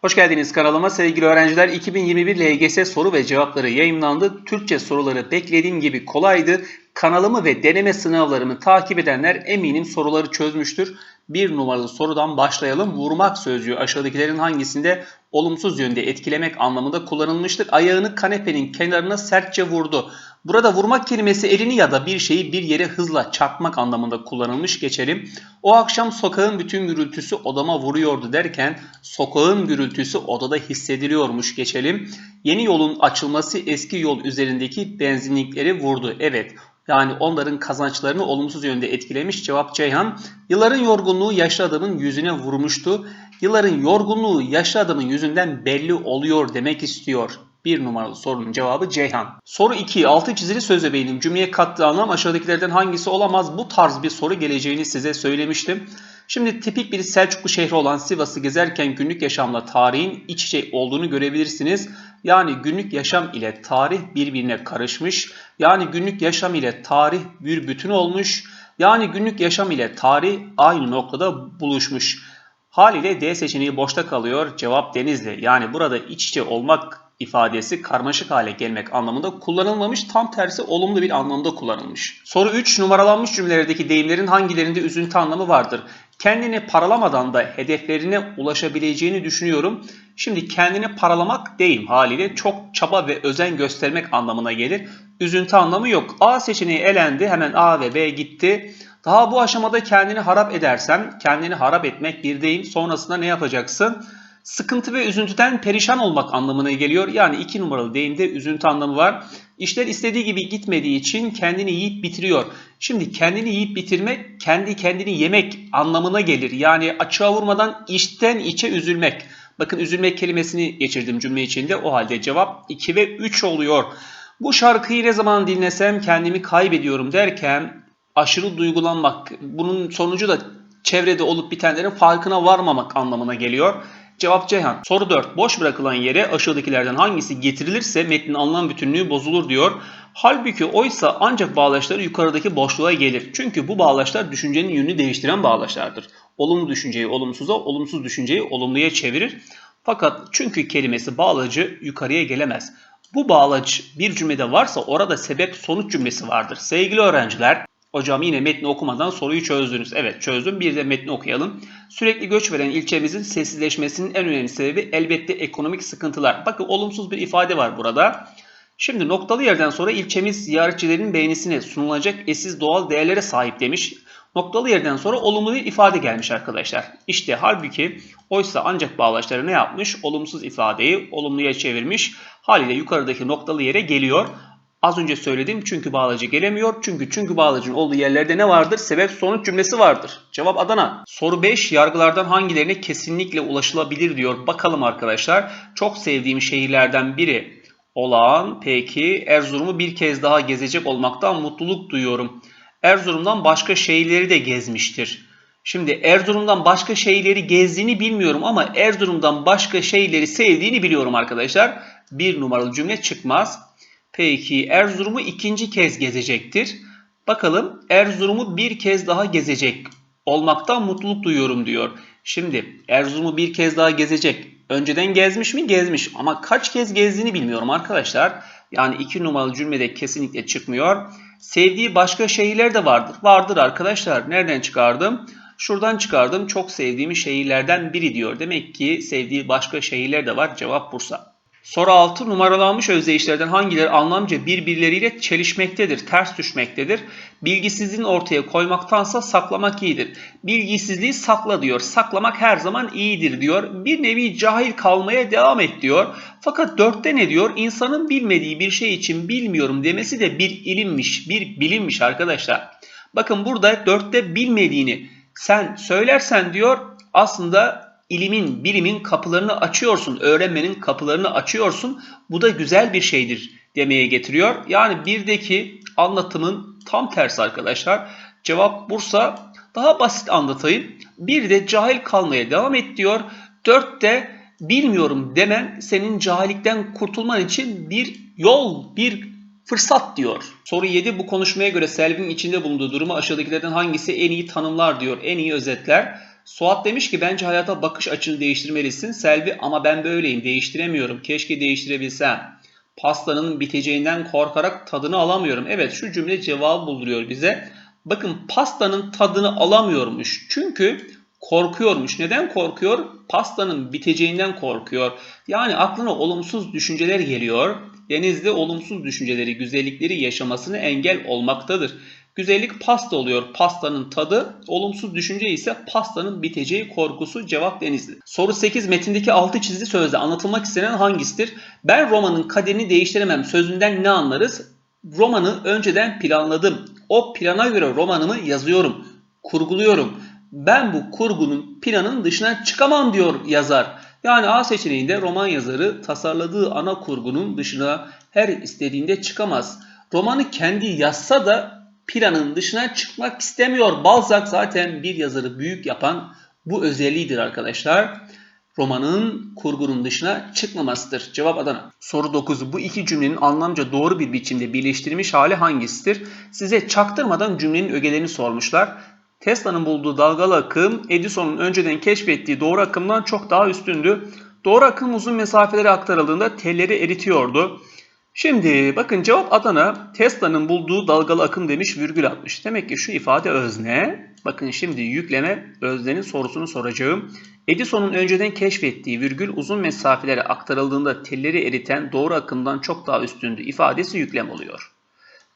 Hoş geldiniz kanalıma sevgili öğrenciler. 2021 LGS soru ve cevapları yayınlandı. Türkçe soruları beklediğim gibi kolaydı. Kanalımı ve deneme sınavlarımı takip edenler eminim soruları çözmüştür. Bir numaralı sorudan başlayalım. Vurmak sözcüğü aşağıdakilerin hangisinde olumsuz yönde etkilemek anlamında kullanılmıştır? Ayağını kanepenin kenarına sertçe vurdu. Burada vurmak kelimesi elini ya da bir şeyi bir yere hızla çarpmak anlamında kullanılmış geçelim. O akşam sokağın bütün gürültüsü odama vuruyordu derken sokağın gürültüsü odada hissediliyormuş geçelim. Yeni yolun açılması eski yol üzerindeki benzinlikleri vurdu. Evet yani onların kazançlarını olumsuz yönde etkilemiş. Cevap Ceyhan. Yılların yorgunluğu yaşlı adamın yüzüne vurmuştu. Yılların yorgunluğu yaşlı adamın yüzünden belli oluyor demek istiyor. Bir numaralı sorunun cevabı Ceyhan. Soru 2. Altı çizili söz öbeğinin cümleye kattığı anlam aşağıdakilerden hangisi olamaz? Bu tarz bir soru geleceğini size söylemiştim. Şimdi tipik bir Selçuklu şehri olan Sivas'ı gezerken günlük yaşamla tarihin iç içe olduğunu görebilirsiniz. Yani günlük yaşam ile tarih birbirine karışmış. Yani günlük yaşam ile tarih bir bütün olmuş. Yani günlük yaşam ile tarih aynı noktada buluşmuş. Haliyle D seçeneği boşta kalıyor. Cevap Denizli. Yani burada iç içe olmak ifadesi karmaşık hale gelmek anlamında kullanılmamış. Tam tersi olumlu bir anlamda kullanılmış. Soru 3. Numaralanmış cümlelerdeki deyimlerin hangilerinde üzüntü anlamı vardır? Kendini paralamadan da hedeflerine ulaşabileceğini düşünüyorum. Şimdi kendini paralamak deyim haliyle çok çaba ve özen göstermek anlamına gelir. Üzüntü anlamı yok. A seçeneği elendi. Hemen A ve B gitti. Daha bu aşamada kendini harap edersen, kendini harap etmek bir deyim. Sonrasında ne yapacaksın? Sıkıntı ve üzüntüden perişan olmak anlamına geliyor. Yani iki numaralı deyimde üzüntü anlamı var. İşler istediği gibi gitmediği için kendini yiyip bitiriyor. Şimdi kendini yiyip bitirmek, kendi kendini yemek anlamına gelir. Yani açığa vurmadan içten içe üzülmek. Bakın üzülmek kelimesini geçirdim cümle içinde. O halde cevap 2 ve 3 oluyor. Bu şarkıyı ne zaman dinlesem kendimi kaybediyorum derken aşırı duygulanmak. Bunun sonucu da çevrede olup bitenlerin farkına varmamak anlamına geliyor. Cevap Ceyhan. Soru 4. Boş bırakılan yere aşağıdakilerden hangisi getirilirse metnin anlam bütünlüğü bozulur diyor. Halbuki oysa ancak bağlaçları yukarıdaki boşluğa gelir. Çünkü bu bağlaçlar düşüncenin yönünü değiştiren bağlaçlardır. Olumlu düşünceyi olumsuza, olumsuz düşünceyi olumluya çevirir. Fakat çünkü kelimesi bağlacı yukarıya gelemez. Bu bağlaç bir cümlede varsa orada sebep sonuç cümlesi vardır. Sevgili öğrenciler, Hocam yine metni okumadan soruyu çözdünüz. Evet çözdüm. Bir de metni okuyalım. Sürekli göç veren ilçemizin sessizleşmesinin en önemli sebebi elbette ekonomik sıkıntılar. Bakın olumsuz bir ifade var burada. Şimdi noktalı yerden sonra ilçemiz ziyaretçilerin beğenisine sunulacak eşsiz doğal değerlere sahip demiş. Noktalı yerden sonra olumlu bir ifade gelmiş arkadaşlar. İşte halbuki oysa ancak bağlaçları ne yapmış? Olumsuz ifadeyi olumluya çevirmiş. Haliyle yukarıdaki noktalı yere geliyor. Az önce söyledim çünkü bağlacı gelemiyor. Çünkü çünkü bağlacın olduğu yerlerde ne vardır? Sebep sonuç cümlesi vardır. Cevap Adana. Soru 5. Yargılardan hangilerine kesinlikle ulaşılabilir diyor. Bakalım arkadaşlar. Çok sevdiğim şehirlerden biri olan peki Erzurum'u bir kez daha gezecek olmaktan mutluluk duyuyorum. Erzurum'dan başka şehirleri de gezmiştir. Şimdi Erzurum'dan başka şehirleri gezdiğini bilmiyorum ama Erzurum'dan başka şehirleri sevdiğini biliyorum arkadaşlar. Bir numaralı cümle çıkmaz. Peki Erzurum'u ikinci kez gezecektir. Bakalım Erzurum'u bir kez daha gezecek olmaktan mutluluk duyuyorum diyor. Şimdi Erzurum'u bir kez daha gezecek. Önceden gezmiş mi? Gezmiş. Ama kaç kez gezdiğini bilmiyorum arkadaşlar. Yani iki numaralı cümlede kesinlikle çıkmıyor. Sevdiği başka şehirler de vardır. Vardır arkadaşlar. Nereden çıkardım? Şuradan çıkardım. Çok sevdiğim şehirlerden biri diyor. Demek ki sevdiği başka şehirler de var. Cevap Bursa. Soru 6 numaralanmış özdeyişlerden hangileri anlamca birbirleriyle çelişmektedir, ters düşmektedir? Bilgisizliğin ortaya koymaktansa saklamak iyidir. Bilgisizliği sakla diyor. Saklamak her zaman iyidir diyor. Bir nevi cahil kalmaya devam et diyor. Fakat dörtte ne diyor? İnsanın bilmediği bir şey için bilmiyorum demesi de bir ilimmiş, bir bilimmiş arkadaşlar. Bakın burada dörtte bilmediğini sen söylersen diyor aslında ilimin, bilimin kapılarını açıyorsun, öğrenmenin kapılarını açıyorsun. Bu da güzel bir şeydir demeye getiriyor. Yani birdeki anlatımın tam tersi arkadaşlar. Cevap Bursa daha basit anlatayım. Bir de cahil kalmaya devam et diyor. Dörtte bilmiyorum demen senin cahillikten kurtulman için bir yol, bir fırsat diyor. Soru 7 bu konuşmaya göre Selvi'nin içinde bulunduğu durumu aşağıdakilerden hangisi en iyi tanımlar diyor, en iyi özetler. Suat demiş ki bence hayata bakış açını değiştirmelisin. Selvi ama ben böyleyim değiştiremiyorum. Keşke değiştirebilsem. Pastanın biteceğinden korkarak tadını alamıyorum. Evet şu cümle cevabı bulduruyor bize. Bakın pastanın tadını alamıyormuş. Çünkü korkuyormuş. Neden korkuyor? Pastanın biteceğinden korkuyor. Yani aklına olumsuz düşünceler geliyor. Denizde olumsuz düşünceleri, güzellikleri yaşamasını engel olmaktadır. Güzellik pasta oluyor. Pastanın tadı, olumsuz düşünce ise pastanın biteceği korkusu cevap denizli. Soru 8 metindeki altı çizili sözde anlatılmak istenen hangisidir? Ben romanın kaderini değiştiremem sözünden ne anlarız? Romanı önceden planladım. O plana göre romanımı yazıyorum, kurguluyorum. Ben bu kurgunun planın dışına çıkamam diyor yazar. Yani A seçeneğinde roman yazarı tasarladığı ana kurgunun dışına her istediğinde çıkamaz. Romanı kendi yazsa da planın dışına çıkmak istemiyor. Balzac zaten bir yazarı büyük yapan bu özelliğidir arkadaşlar. Romanın kurgunun dışına çıkmamasıdır. Cevap Adana. Soru 9. Bu iki cümlenin anlamca doğru bir biçimde birleştirilmiş hali hangisidir? Size çaktırmadan cümlenin ögelerini sormuşlar. Tesla'nın bulduğu dalgalı akım Edison'un önceden keşfettiği doğru akımdan çok daha üstündü. Doğru akım uzun mesafelere aktarıldığında telleri eritiyordu. Şimdi bakın cevap Adana Tesla'nın bulduğu dalgalı akım demiş virgül atmış. Demek ki şu ifade özne. Bakın şimdi yükleme öznenin sorusunu soracağım. Edison'un önceden keşfettiği virgül uzun mesafelere aktarıldığında telleri eriten doğru akımdan çok daha üstündü ifadesi yüklem oluyor.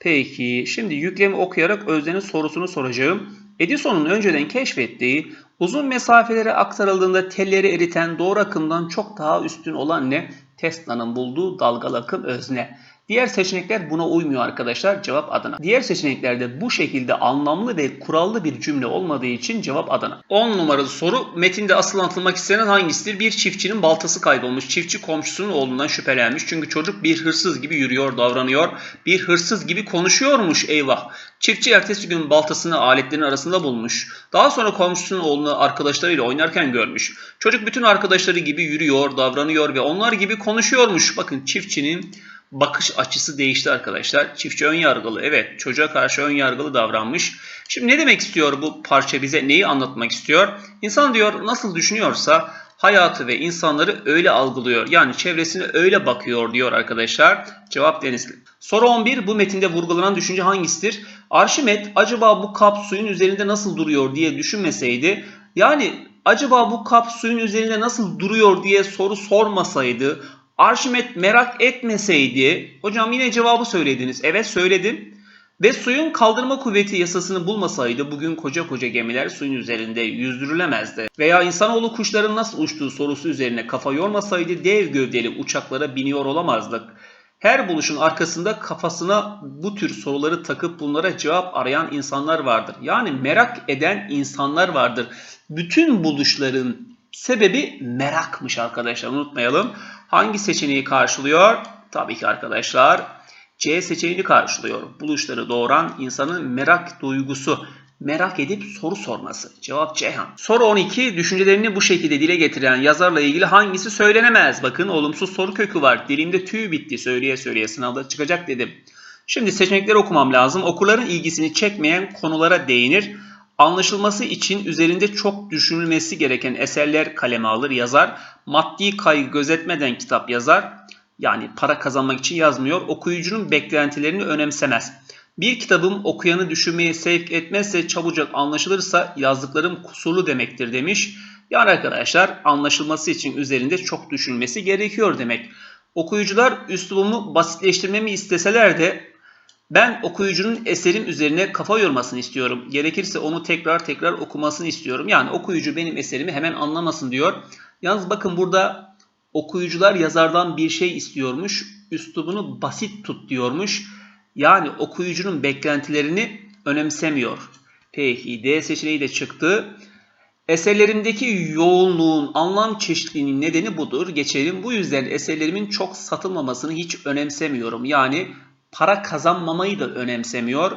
Peki şimdi yüklemi okuyarak öznenin sorusunu soracağım. Edison'un önceden keşfettiği uzun mesafelere aktarıldığında telleri eriten doğru akımdan çok daha üstün olan ne? Tesla'nın bulduğu dalgalı akım özne. Diğer seçenekler buna uymuyor arkadaşlar. Cevap Adana. Diğer seçeneklerde bu şekilde anlamlı ve kurallı bir cümle olmadığı için cevap Adana. 10 numaralı soru metinde asıl anlatılmak istenen hangisidir? Bir çiftçinin baltası kaybolmuş. Çiftçi komşusunun oğlundan şüphelenmiş. Çünkü çocuk bir hırsız gibi yürüyor, davranıyor. Bir hırsız gibi konuşuyormuş eyvah. Çiftçi ertesi gün baltasını aletlerin arasında bulmuş. Daha sonra komşusunun oğlunu arkadaşlarıyla oynarken görmüş. Çocuk bütün arkadaşları gibi yürüyor, davranıyor ve onlar gibi konuşuyormuş. Bakın çiftçinin bakış açısı değişti arkadaşlar. Çiftçi ön yargılı. Evet çocuğa karşı ön yargılı davranmış. Şimdi ne demek istiyor bu parça bize? Neyi anlatmak istiyor? İnsan diyor nasıl düşünüyorsa hayatı ve insanları öyle algılıyor. Yani çevresine öyle bakıyor diyor arkadaşlar. Cevap Denizli. Soru 11. Bu metinde vurgulanan düşünce hangisidir? Arşimet acaba bu kap suyun üzerinde nasıl duruyor diye düşünmeseydi yani acaba bu kap suyun üzerinde nasıl duruyor diye soru sormasaydı Arşimet merak etmeseydi, hocam yine cevabı söylediniz. Evet söyledim. Ve suyun kaldırma kuvveti yasasını bulmasaydı bugün koca koca gemiler suyun üzerinde yüzdürülemezdi. Veya insanoğlu kuşların nasıl uçtuğu sorusu üzerine kafa yormasaydı dev gövdeli uçaklara biniyor olamazdık. Her buluşun arkasında kafasına bu tür soruları takıp bunlara cevap arayan insanlar vardır. Yani merak eden insanlar vardır. Bütün buluşların sebebi merakmış arkadaşlar unutmayalım. Hangi seçeneği karşılıyor? Tabii ki arkadaşlar C seçeneğini karşılıyor. Buluşları doğuran insanın merak duygusu. Merak edip soru sorması. Cevap Ceyhan. Soru 12. Düşüncelerini bu şekilde dile getiren yazarla ilgili hangisi söylenemez? Bakın olumsuz soru kökü var. Dilimde tüy bitti söyleye söyleye sınavda çıkacak dedim. Şimdi seçenekleri okumam lazım. Okurların ilgisini çekmeyen konulara değinir. Anlaşılması için üzerinde çok düşünülmesi gereken eserler kaleme alır yazar. Maddi kaygı gözetmeden kitap yazar. Yani para kazanmak için yazmıyor. Okuyucunun beklentilerini önemsemez. Bir kitabım okuyanı düşünmeye sevk etmezse çabucak anlaşılırsa yazdıklarım kusurlu demektir demiş. Yani arkadaşlar anlaşılması için üzerinde çok düşünmesi gerekiyor demek. Okuyucular üslubumu basitleştirmemi isteseler de ben okuyucunun eserim üzerine kafa yormasını istiyorum. Gerekirse onu tekrar tekrar okumasını istiyorum. Yani okuyucu benim eserimi hemen anlamasın diyor. Yalnız bakın burada okuyucular yazardan bir şey istiyormuş. Üslubunu basit tut diyormuş. Yani okuyucunun beklentilerini önemsemiyor. Peki D seçeneği de çıktı. Eserlerimdeki yoğunluğun, anlam çeşitliliğinin nedeni budur. Geçelim. Bu yüzden eserlerimin çok satılmamasını hiç önemsemiyorum. Yani para kazanmamayı da önemsemiyor.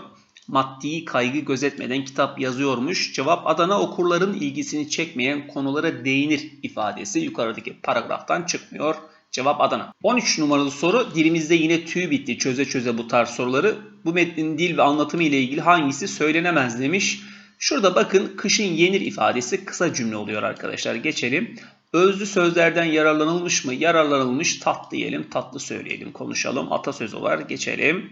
Maddi kaygı gözetmeden kitap yazıyormuş. Cevap Adana okurların ilgisini çekmeyen konulara değinir ifadesi yukarıdaki paragraftan çıkmıyor. Cevap Adana. 13 numaralı soru dilimizde yine tüy bitti çöze çöze bu tarz soruları. Bu metnin dil ve anlatımı ile ilgili hangisi söylenemez demiş. Şurada bakın kışın yenir ifadesi kısa cümle oluyor arkadaşlar. Geçelim. Özlü sözlerden yararlanılmış mı? Yararlanılmış tat diyelim. Tatlı söyleyelim, konuşalım. Atasözü var. Geçelim.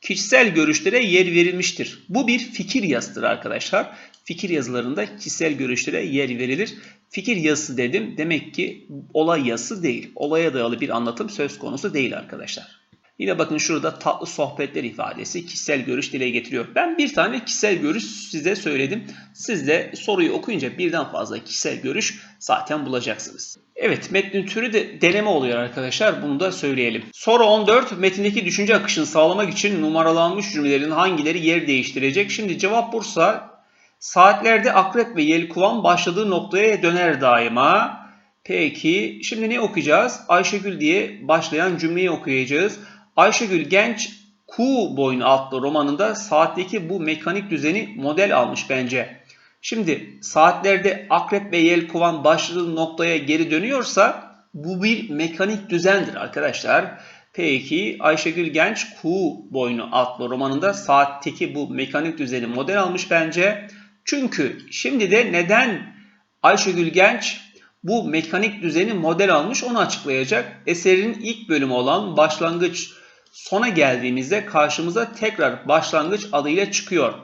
Kişisel görüşlere yer verilmiştir. Bu bir fikir yazıdır arkadaşlar. Fikir yazılarında kişisel görüşlere yer verilir. Fikir yazısı dedim. Demek ki olay yazısı değil. Olaya dayalı bir anlatım söz konusu değil arkadaşlar. Yine bakın şurada tatlı sohbetler ifadesi kişisel görüş dile getiriyor. Ben bir tane kişisel görüş size söyledim. Siz de soruyu okuyunca birden fazla kişisel görüş zaten bulacaksınız. Evet metnin türü de deneme oluyor arkadaşlar. Bunu da söyleyelim. Soru 14. Metindeki düşünce akışını sağlamak için numaralanmış cümlelerin hangileri yer değiştirecek? Şimdi cevap Bursa. Saatlerde akrep ve yelkovan başladığı noktaya döner daima. Peki şimdi ne okuyacağız? Ayşegül diye başlayan cümleyi okuyacağız. Ayşegül Genç Kuğu Boynu adlı romanında saatteki bu mekanik düzeni model almış bence. Şimdi saatlerde akrep ve yelkovan başladığı noktaya geri dönüyorsa bu bir mekanik düzendir arkadaşlar. Peki Ayşegül Genç Kuğu Boynu adlı romanında saatteki bu mekanik düzeni model almış bence. Çünkü şimdi de neden Ayşegül Genç bu mekanik düzeni model almış onu açıklayacak. Eserin ilk bölümü olan başlangıç sona geldiğimizde karşımıza tekrar başlangıç adıyla çıkıyor.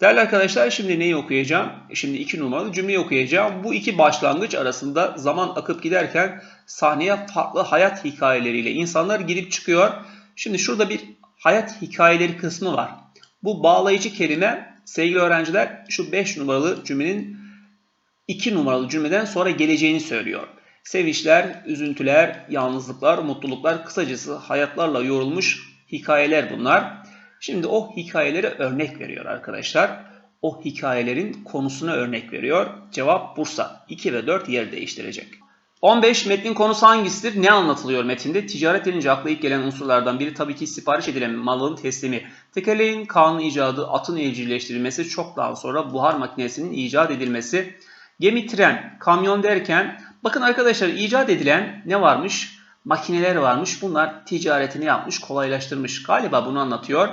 Değerli arkadaşlar şimdi neyi okuyacağım? Şimdi iki numaralı cümleyi okuyacağım. Bu iki başlangıç arasında zaman akıp giderken sahneye farklı hayat hikayeleriyle insanlar girip çıkıyor. Şimdi şurada bir hayat hikayeleri kısmı var. Bu bağlayıcı kelime sevgili öğrenciler şu 5 numaralı cümlenin 2 numaralı cümleden sonra geleceğini söylüyor. Sevinçler, üzüntüler, yalnızlıklar, mutluluklar, kısacası hayatlarla yorulmuş hikayeler bunlar. Şimdi o hikayelere örnek veriyor arkadaşlar. O hikayelerin konusuna örnek veriyor. Cevap Bursa. 2 ve 4 yer değiştirecek. 15. Metnin konusu hangisidir? Ne anlatılıyor metinde? Ticaret denince akla ilk gelen unsurlardan biri tabii ki sipariş edilen malın teslimi. Tekerleğin kanun icadı, atın evcilleştirilmesi, çok daha sonra buhar makinesinin icat edilmesi. Gemi, tren, kamyon derken bakın arkadaşlar icat edilen ne varmış? Makineler varmış. Bunlar ticaretini yapmış, kolaylaştırmış. Galiba bunu anlatıyor.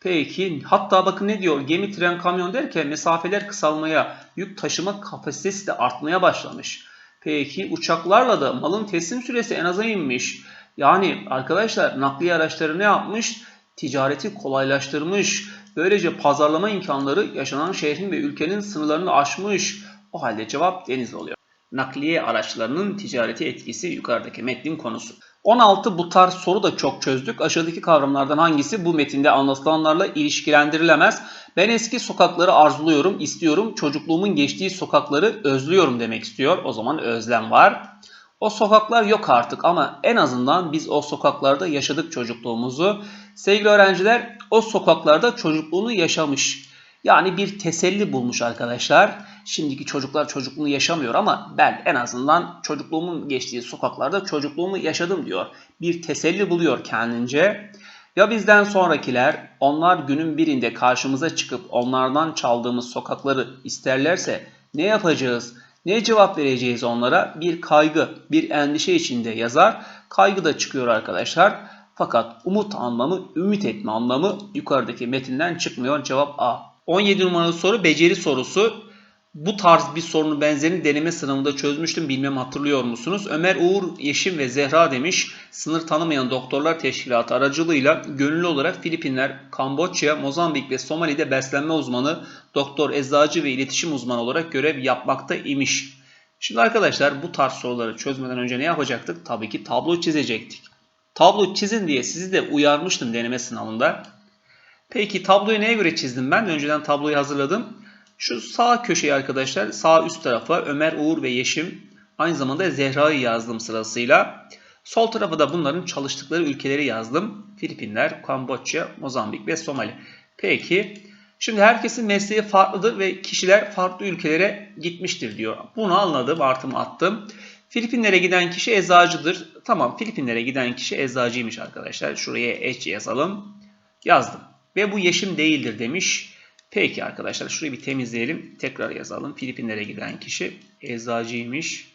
Peki hatta bakın ne diyor? Gemi, tren, kamyon derken mesafeler kısalmaya, yük taşıma kapasitesi de artmaya başlamış. Peki uçaklarla da malın teslim süresi en aza inmiş. Yani arkadaşlar nakliye araçları ne yapmış? Ticareti kolaylaştırmış. Böylece pazarlama imkanları yaşanan şehrin ve ülkenin sınırlarını aşmış. O halde cevap deniz oluyor. Nakliye araçlarının ticareti etkisi yukarıdaki metnin konusu. 16 bu tarz soru da çok çözdük. Aşağıdaki kavramlardan hangisi bu metinde anlatılanlarla ilişkilendirilemez? Ben eski sokakları arzuluyorum, istiyorum. Çocukluğumun geçtiği sokakları özlüyorum demek istiyor. O zaman özlem var. O sokaklar yok artık ama en azından biz o sokaklarda yaşadık çocukluğumuzu. Sevgili öğrenciler o sokaklarda çocukluğunu yaşamış. Yani bir teselli bulmuş arkadaşlar. Şimdiki çocuklar çocukluğunu yaşamıyor ama ben en azından çocukluğumun geçtiği sokaklarda çocukluğumu yaşadım diyor. Bir teselli buluyor kendince. Ya bizden sonrakiler onlar günün birinde karşımıza çıkıp onlardan çaldığımız sokakları isterlerse ne yapacağız? Ne cevap vereceğiz onlara? Bir kaygı, bir endişe içinde yazar. Kaygı da çıkıyor arkadaşlar. Fakat umut anlamı, ümit etme anlamı yukarıdaki metinden çıkmıyor. Cevap A. 17 numaralı soru beceri sorusu. Bu tarz bir sorunu benzerini deneme sınavında çözmüştüm. Bilmem hatırlıyor musunuz? Ömer Uğur, Yeşim ve Zehra demiş. Sınır tanımayan doktorlar teşkilatı aracılığıyla gönüllü olarak Filipinler, Kamboçya, Mozambik ve Somali'de beslenme uzmanı, doktor, eczacı ve iletişim uzmanı olarak görev yapmakta imiş. Şimdi arkadaşlar bu tarz soruları çözmeden önce ne yapacaktık? Tabii ki tablo çizecektik. Tablo çizin diye sizi de uyarmıştım deneme sınavında. Peki tabloyu neye göre çizdim ben? Önceden tabloyu hazırladım. Şu sağ köşeyi arkadaşlar sağ üst tarafa Ömer, Uğur ve Yeşim aynı zamanda Zehra'yı yazdım sırasıyla. Sol tarafa da bunların çalıştıkları ülkeleri yazdım. Filipinler, Kamboçya, Mozambik ve Somali. Peki şimdi herkesin mesleği farklıdır ve kişiler farklı ülkelere gitmiştir diyor. Bunu anladım artımı attım. Filipinlere giden kişi eczacıdır. Tamam Filipinlere giden kişi eczacıymış arkadaşlar. Şuraya eç yazalım. Yazdım. Ve bu yeşim değildir demiş. Peki arkadaşlar şurayı bir temizleyelim. Tekrar yazalım. Filipinlere giden kişi eczacıymış.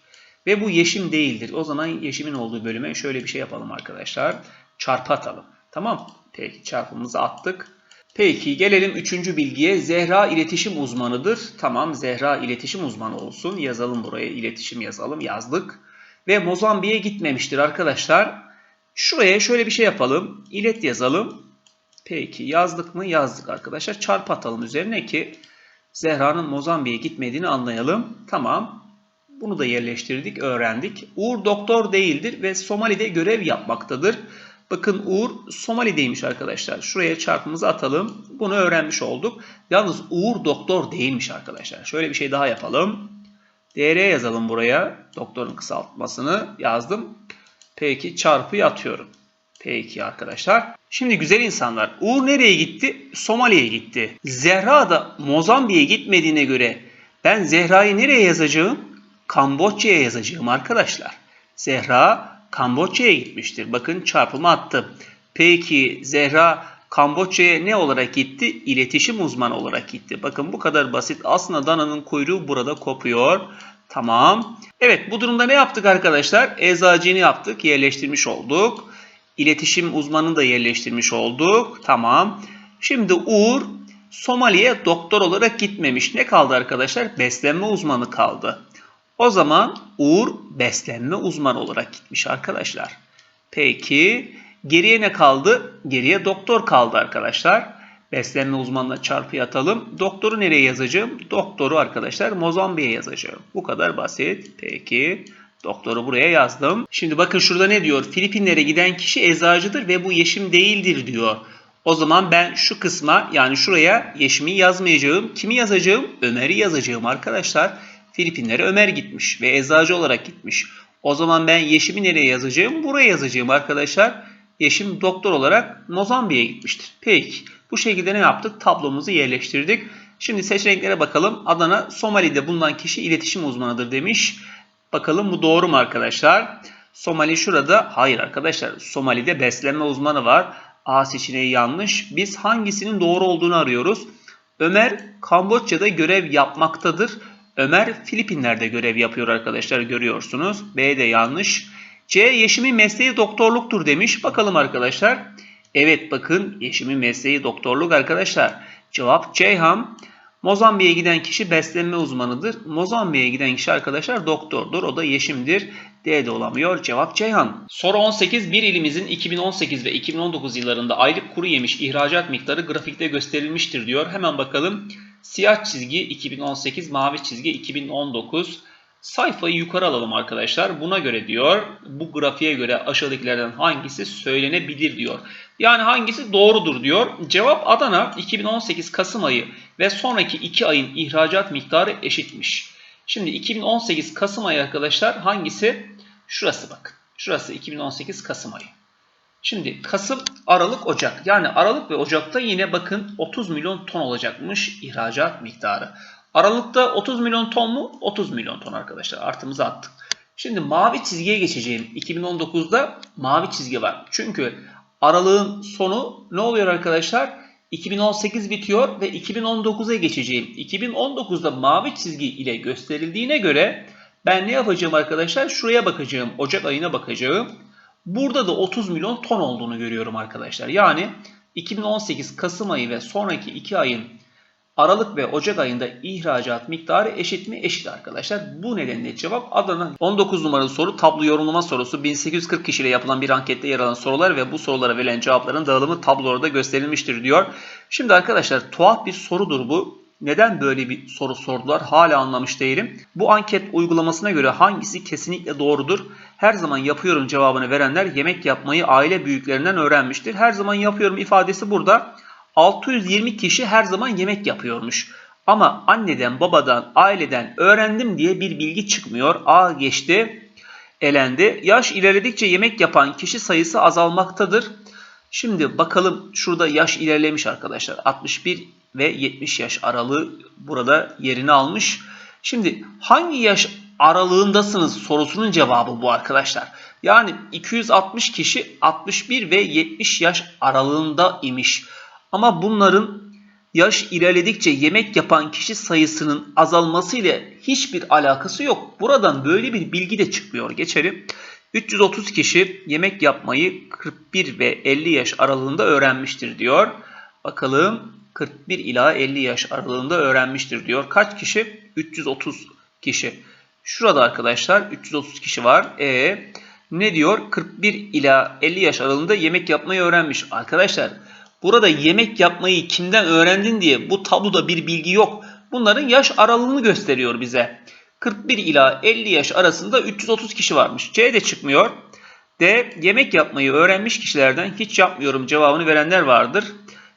Ve bu yeşim değildir. O zaman yeşimin olduğu bölüme şöyle bir şey yapalım arkadaşlar. Çarpı atalım. Tamam. Peki çarpımızı attık. Peki gelelim üçüncü bilgiye. Zehra iletişim uzmanıdır. Tamam Zehra iletişim uzmanı olsun. Yazalım buraya iletişim yazalım. Yazdık. Ve Mozambik'e gitmemiştir arkadaşlar. Şuraya şöyle bir şey yapalım. İlet yazalım. Peki yazdık mı? Yazdık arkadaşlar. Çarpı atalım üzerine ki Zehra'nın Mozambik'e gitmediğini anlayalım. Tamam. Bunu da yerleştirdik, öğrendik. Uğur doktor değildir ve Somali'de görev yapmaktadır. Bakın Uğur Somali'deymiş arkadaşlar. Şuraya çarpımızı atalım. Bunu öğrenmiş olduk. Yalnız Uğur doktor değilmiş arkadaşlar. Şöyle bir şey daha yapalım. DR yazalım buraya. Doktorun kısaltmasını yazdım. Peki çarpıyı atıyorum. Peki arkadaşlar. Şimdi güzel insanlar. Uğur nereye gitti? Somali'ye gitti. Zehra da Mozambik'e gitmediğine göre ben Zehra'yı nereye yazacağım? Kamboçya'ya yazacağım arkadaşlar. Zehra Kamboçya'ya gitmiştir. Bakın çarpımı attım. Peki Zehra Kamboçya'ya ne olarak gitti? İletişim uzmanı olarak gitti. Bakın bu kadar basit. Aslında dananın kuyruğu burada kopuyor. Tamam. Evet bu durumda ne yaptık arkadaşlar? Eczacını yaptık. Yerleştirmiş olduk. İletişim uzmanını da yerleştirmiş olduk. Tamam. Şimdi Uğur Somali'ye doktor olarak gitmemiş. Ne kaldı arkadaşlar? Beslenme uzmanı kaldı. O zaman Uğur beslenme uzmanı olarak gitmiş arkadaşlar. Peki geriye ne kaldı? Geriye doktor kaldı arkadaşlar. Beslenme uzmanına çarpı atalım. Doktoru nereye yazacağım? Doktoru arkadaşlar Mozambik'e yazacağım. Bu kadar basit. Peki doktoru buraya yazdım. Şimdi bakın şurada ne diyor? Filipinlere giden kişi eczacıdır ve bu Yeşim değildir diyor. O zaman ben şu kısma yani şuraya Yeşim'i yazmayacağım. Kimi yazacağım? Ömer'i yazacağım arkadaşlar. Filipinlere Ömer gitmiş ve eczacı olarak gitmiş. O zaman ben Yeşim'i nereye yazacağım? Buraya yazacağım arkadaşlar. Yeşim doktor olarak Mozambik'e gitmiştir. Peki bu şekilde ne yaptık? Tablomuzu yerleştirdik. Şimdi seçeneklere bakalım. Adana Somali'de bulunan kişi iletişim uzmanıdır demiş. Bakalım bu doğru mu arkadaşlar? Somali şurada. Hayır arkadaşlar. Somali'de beslenme uzmanı var. A seçeneği yanlış. Biz hangisinin doğru olduğunu arıyoruz. Ömer Kamboçya'da görev yapmaktadır. Ömer Filipinler'de görev yapıyor arkadaşlar görüyorsunuz. B de yanlış. C Yeşim'in mesleği doktorluktur demiş. Bakalım arkadaşlar. Evet bakın Yeşim'in mesleği doktorluk arkadaşlar. Cevap Ceyhan. Mozambik'e giden kişi beslenme uzmanıdır. Mozambik'e giden kişi arkadaşlar doktordur. O da Yeşim'dir. D de olamıyor. Cevap Ceyhan. Soru 18. Bir ilimizin 2018 ve 2019 yıllarında aylık kuru yemiş ihracat miktarı grafikte gösterilmiştir diyor. Hemen bakalım. Siyah çizgi 2018, mavi çizgi 2019. Sayfayı yukarı alalım arkadaşlar. Buna göre diyor, bu grafiğe göre aşağıdakilerden hangisi söylenebilir diyor. Yani hangisi doğrudur diyor. Cevap Adana 2018 Kasım ayı ve sonraki 2 ayın ihracat miktarı eşitmiş. Şimdi 2018 Kasım ayı arkadaşlar hangisi? Şurası bakın. Şurası 2018 Kasım ayı. Şimdi Kasım, Aralık, Ocak. Yani Aralık ve Ocak'ta yine bakın 30 milyon ton olacakmış ihracat miktarı. Aralık'ta 30 milyon ton mu? 30 milyon ton arkadaşlar. Artımızı attık. Şimdi mavi çizgiye geçeceğim. 2019'da mavi çizgi var. Çünkü aralığın sonu ne oluyor arkadaşlar? 2018 bitiyor ve 2019'a geçeceğim. 2019'da mavi çizgi ile gösterildiğine göre ben ne yapacağım arkadaşlar? Şuraya bakacağım. Ocak ayına bakacağım. Burada da 30 milyon ton olduğunu görüyorum arkadaşlar. Yani 2018 Kasım ayı ve sonraki 2 ayın Aralık ve Ocak ayında ihracat miktarı eşit mi? Eşit arkadaşlar. Bu nedenle cevap Adana. 19 numaralı soru tablo yorumlama sorusu. 1840 kişiyle yapılan bir ankette yer alan sorular ve bu sorulara verilen cevapların dağılımı tabloda gösterilmiştir diyor. Şimdi arkadaşlar tuhaf bir sorudur bu. Neden böyle bir soru sordular hala anlamış değilim. Bu anket uygulamasına göre hangisi kesinlikle doğrudur? Her zaman yapıyorum cevabını verenler yemek yapmayı aile büyüklerinden öğrenmiştir. Her zaman yapıyorum ifadesi burada. 620 kişi her zaman yemek yapıyormuş. Ama anneden, babadan, aileden öğrendim diye bir bilgi çıkmıyor. A geçti, elendi. Yaş ilerledikçe yemek yapan kişi sayısı azalmaktadır. Şimdi bakalım şurada yaş ilerlemiş arkadaşlar. 61 ve 70 yaş aralığı burada yerini almış. Şimdi hangi yaş aralığındasınız sorusunun cevabı bu arkadaşlar. Yani 260 kişi 61 ve 70 yaş aralığında imiş. Ama bunların yaş ilerledikçe yemek yapan kişi sayısının azalmasıyla hiçbir alakası yok. Buradan böyle bir bilgi de çıkmıyor. Geçelim. 330 kişi yemek yapmayı 41 ve 50 yaş aralığında öğrenmiştir diyor. Bakalım 41 ila 50 yaş aralığında öğrenmiştir diyor. Kaç kişi? 330 kişi. Şurada arkadaşlar 330 kişi var. E ne diyor? 41 ila 50 yaş aralığında yemek yapmayı öğrenmiş. Arkadaşlar burada yemek yapmayı kimden öğrendin diye bu tabloda bir bilgi yok. Bunların yaş aralığını gösteriyor bize. 41 ila 50 yaş arasında 330 kişi varmış. C de çıkmıyor. D. Yemek yapmayı öğrenmiş kişilerden hiç yapmıyorum cevabını verenler vardır.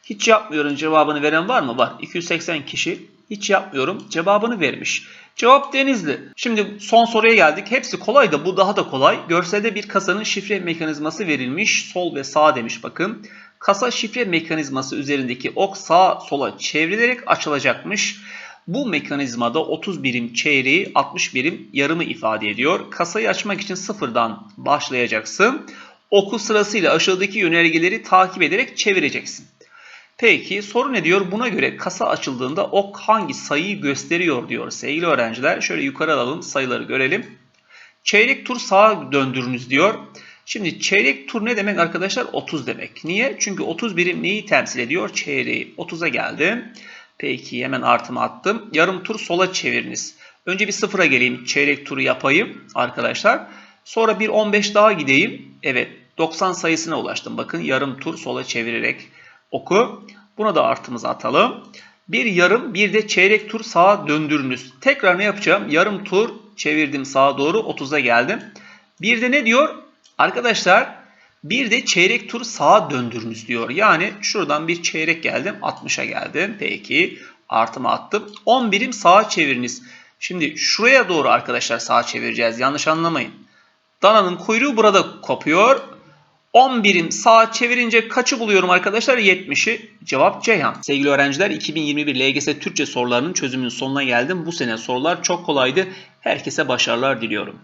Hiç yapmıyorum cevabını veren var mı? Var. 280 kişi hiç yapmıyorum cevabını vermiş. Cevap Denizli. Şimdi son soruya geldik. Hepsi kolay da bu daha da kolay. Görselde bir kasanın şifre mekanizması verilmiş. Sol ve sağ demiş bakın. Kasa şifre mekanizması üzerindeki ok sağa sola çevrilerek açılacakmış. Bu mekanizmada 30 birim çeyreği 60 birim yarımı ifade ediyor. Kasayı açmak için sıfırdan başlayacaksın. Oku sırasıyla aşağıdaki yönergeleri takip ederek çevireceksin. Peki soru ne diyor? Buna göre kasa açıldığında ok hangi sayıyı gösteriyor diyor sevgili öğrenciler. Şöyle yukarı alalım sayıları görelim. Çeyrek tur sağa döndürünüz diyor. Şimdi çeyrek tur ne demek arkadaşlar? 30 demek. Niye? Çünkü 30 birim neyi temsil ediyor? Çeyreği. 30'a geldim. Peki hemen artımı attım. Yarım tur sola çeviriniz. Önce bir sıfıra geleyim. Çeyrek turu yapayım arkadaşlar. Sonra bir 15 daha gideyim. Evet 90 sayısına ulaştım. Bakın yarım tur sola çevirerek oku. Buna da artımızı atalım. Bir yarım bir de çeyrek tur sağa döndürünüz. Tekrar ne yapacağım? Yarım tur çevirdim sağa doğru 30'a geldim. Bir de ne diyor? Arkadaşlar bir de çeyrek tur sağa döndürünüz diyor. Yani şuradan bir çeyrek geldim 60'a geldim. Peki artımı attım. 10 birim sağa çeviriniz. Şimdi şuraya doğru arkadaşlar sağa çevireceğiz. Yanlış anlamayın. Dananın kuyruğu burada kopuyor. 10 birim sağa çevirince kaçı buluyorum arkadaşlar? 70'i. Cevap Ceyhan. Sevgili öğrenciler 2021 LGS Türkçe sorularının çözümünün sonuna geldim. Bu sene sorular çok kolaydı. Herkese başarılar diliyorum.